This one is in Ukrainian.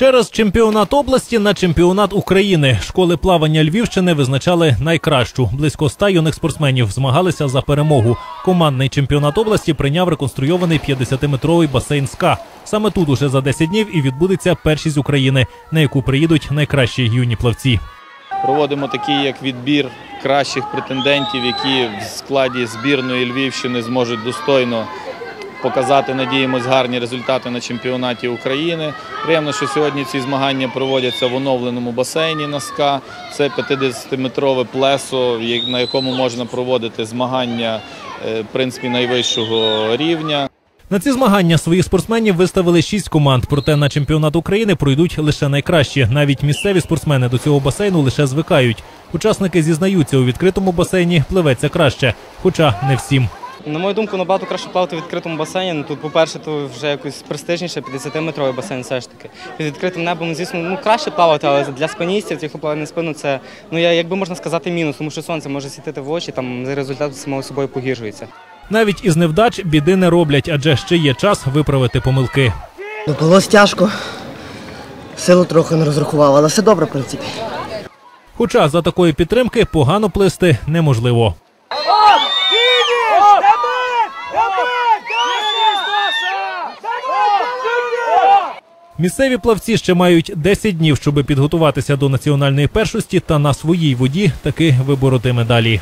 Через чемпіонат області на чемпіонат України школи плавання Львівщини визначали найкращу. Близько ста юних спортсменів змагалися за перемогу. Командний чемпіонат області прийняв реконструйований 50-метровий басейн СКА. Саме тут уже за 10 днів і відбудеться першість України, на яку приїдуть найкращі юні плавці. Проводимо такий як відбір кращих претендентів, які в складі збірної Львівщини зможуть достойно показати, надіємось, гарні результати на чемпіонаті України. Приємно, що сьогодні ці змагання проводяться в оновленому басейні на СКА. Це 50-метрове плесо, на якому можна проводити змагання е, в принципі, найвищого рівня. На ці змагання своїх спортсменів виставили шість команд. Проте на чемпіонат України пройдуть лише найкращі. Навіть місцеві спортсмени до цього басейну лише звикають. Учасники зізнаються, у відкритому басейні пливеться краще, хоча не всім. На мою думку, набагато краще плавати в відкритому басейні. Ну, Тут, по-перше, то вже якось престижніше, 50-метровий басейн все ж таки. Під відкритим небом, звісно, ну краще плавати, але для спиністів, тих, хто плаває на спину, це ну я якби можна сказати мінус, тому що сонце може світити в очі, там результат самого собою погіршується. Навіть із невдач біди не роблять, адже ще є час виправити помилки. Було тяжко. Силу трохи не розрахував, але все добре, в принципі. Хоча за такої підтримки погано плисти неможливо. Місцеві плавці ще мають 10 днів, щоб підготуватися до національної першості та на своїй воді таки вибороти медалі.